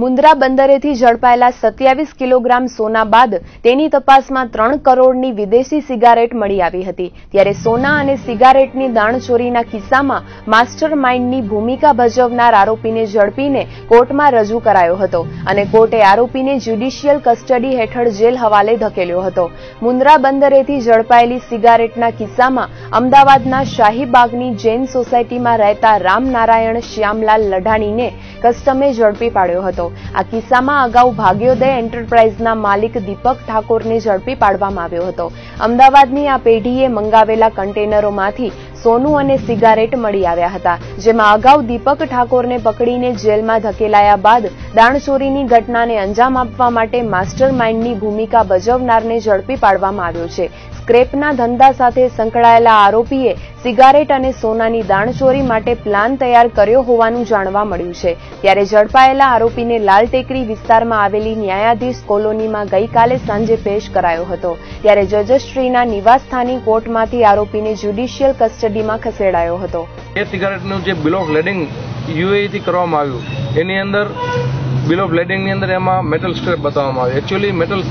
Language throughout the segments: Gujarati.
મુન્દ્રા બંદરેથી ઝડપાયેલા સત્યાવીસ કિલોગ્રામ સોના બાદ તેની તપાસમાં ત્રણ કરોડની વિદેશી સિગારેટ મળી આવી હતી. ત્યારે સોના અને સિગારેટની દાણચોરીના કિસ્સામાં માસ્ટર માઇન્ડની ભૂમિકા ભજવનાર આરોપીને ઝડપીને કોર્ટમાં રજૂ કરાયો હતો અને કોર્ટે આરોપીને જ્યુડિશિયલ કસ્ટડી હેઠળ જેલ હવાલે ધકેલ્યો હતો. મુન્દ્રા બંદરેથી ઝડપાયેલી સિગારેટના કિસ્સામાં અમદાવાદના શાહીબાગની જૈન સોસાયટીમાં રહેતા રામનારાયણ શ્યામલાલ લઢાણીને કસ્ટમે ઝડપી પાડ્યો હતો. આ કિસ્સામાં અગાઉ ભાગ્યોદય એન્ટરપ્રાઇઝના માલિક દીપક ઠાકોરને ઝડપી પાડવામાં આવ્યો હતો. અમદાવાદની આ પેઢીએ મંગાવેલા કન્ટેનરોમાંથી સોનું અને સિગારેટ મળી આવ્યા હતા, જેમાં અગાઉ દીપક ઠાકોરને પકડીને જેલમાં ધકેલાયા બાદ દાણચોરીની ઘટનાને અંજામ આપવા માટે માસ્ટર માઇન્ડની ભૂમિકા ભજવનારને ઝડપી પાડવામાં આવ્યો છે. સ્ક્રેપના ધંધા સાથે સંકળાયેલા આરોપીએ સિગારેટ અને સોનાની દાણચોરી માટે પ્લાન તૈયાર કર્યો હોવાનું જાણવા મળ્યું છે. ત્યારે ઝડપાયેલા આરોપીને લાલ ટેકરી વિસ્તારમાં આવેલી ન્યાયાધીશ કોલોનીમાં ગઈકાલે સાંજે પેશ કરાયો હતો. ત્યારે જજશ્રીના નિવાસસ્થાની કોર્ટમાંથી આરોપીને જ્યુડિશિયલ કસ્ટડીમાં ખસેડાયો હતો. એ સિગારેટનું જે બિલ ઓફ લેડિંગ યુએથી કરવામાં આવ્યું, એની અંદર બિલ ઓફ લેડિંગની અંદર એમાં મેટલ સ્ક્રેપ બતાવવામાં આવ્યું. એકચ્યુઅલી મેટલ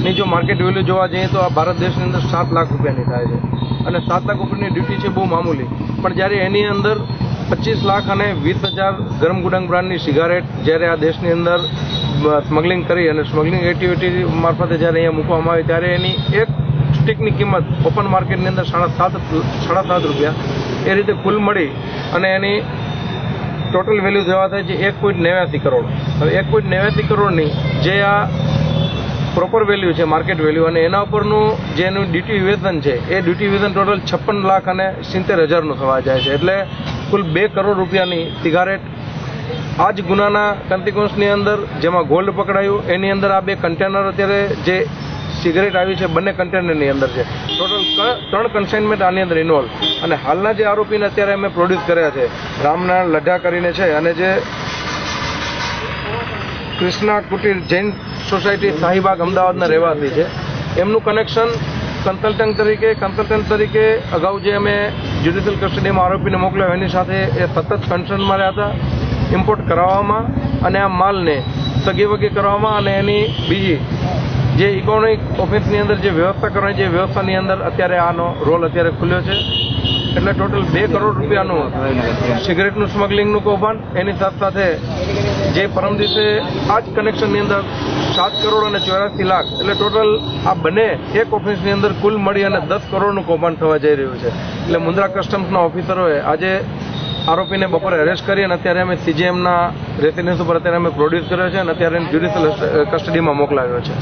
સ્ક્રેપની જો માર્કેટ વેલ્યુ જોવા જઈએ તો આ ભારત દેશની અંદર સાત લાખ રૂપિયાની થાય છે. અને સાત લાખ રૂપિયાની ડ્યુટી છે બહુ મામૂલી. પણ જ્યારે એની અંદર પચીસ લાખ અને વીસ હજાર ગરમ ગુડાંગ બ્રાન્ડની સિગારેટ જ્યારે આ દેશની અંદર સ્મગલિંગ કરી અને સ્મગલિંગ એક્ટિવિટી મારફતે જ્યારે અહીંયા મૂકવામાં આવી, ત્યારે એની એક સ્ટીકની કિંમત ઓપન માર્કેટની અંદર સાડા સાત સાડા સાત રૂપિયા. એ રીતે કુલ મળી અને એની ટોટલ વેલ્યુ જોવા થાય છે એક પોઈન્ટ નેવ્યાસી કરોડ. હવે એક પોઈન્ટ નેવ્યાસી કરોડની જે આ પ્રોપર વેલ્યુ છે માર્કેટ વેલ્યુ અને એના ઉપરનું જે એનું ડ્યુટી વિવેચન છે, એ ડ્યુટી વિવેચન ટોટલ છપ્પન લાખ અને સિત્તેર હજારનું થવા જાય છે. એટલે કુલ બે કરોડ રૂપિયાની સિગારેટ આ જ ગુનાના કંતિકોન્સની અંદર, જેમાં ગોલ્ડ પકડાયું, એની અંદર આ બે કન્ટેનર અત્યારે જે સિગરેટ આવી છે, બંને કન્ટેનરની અંદર છે. ટોટલ ત્રણ કન્સાઇનમેન્ટ આની અંદર ઇન્વોલ્વ અને હાલના જે આરોપીને અત્યારે અમે પ્રોડ્યુસ કર્યા છે, રામનારાયણ લઢા કરીને છે, અને જે કૃષ્ણા કુટીર જૈન સોસાયટી શાહીબાગ અમદાવાદના રહેવાસી છે. એમનું કનેક્શન કન્સલ્ટન્ટ તરીકે કન્સલ્ટન્ટ તરીકે અગાઉ જે અમે જ્યુડિશિયલ કસ્ટડીમાં આરોપીને મોકલ્યો, એની સાથે એ સતત કન્સર્નમાં રહ્યા હતા. ઇમ્પોર્ટ કરાવવામાં અને આ માલને સગી વગી કરવામાં અને એની બીજી જે ઇકોનોમિક ઓફિસની અંદર જે વ્યવસ્થા કરવાની જે વ્યવસ્થાની અંદર અત્યારે આનો રોલ અત્યારે ખુલ્યો છે. એટલે ટોટલ બે કરોડ રૂપિયાનું સિગરેટનું સ્મગલિંગનું કૌભાંડ, એની સાથે સાથે જે પરમ દિવસે આ જ કનેક્શનની અંદર સાત કરોડ અને ચોરાસી લાખ, એટલે ટોટલ આ બંને એક ઓફિસની અંદર કુલ મળી અને દસ કરોડનું કૌભાંડ થવા જઈ રહ્યું છે. એટલે મુન્દ્રા કસ્ટમ્સના ઓફિસરોએ આજે આરોપીને બપોરે અરેસ્ટ કરી અને અત્યારે અમે સીજીએમના રેસિડેન્સ ઉપર અત્યારે અમે પ્રોડ્યુસ કર્યો છે અને અત્યારે જ્યુડિશિયલ કસ્ટડીમાં મોકલાવ્યો છે.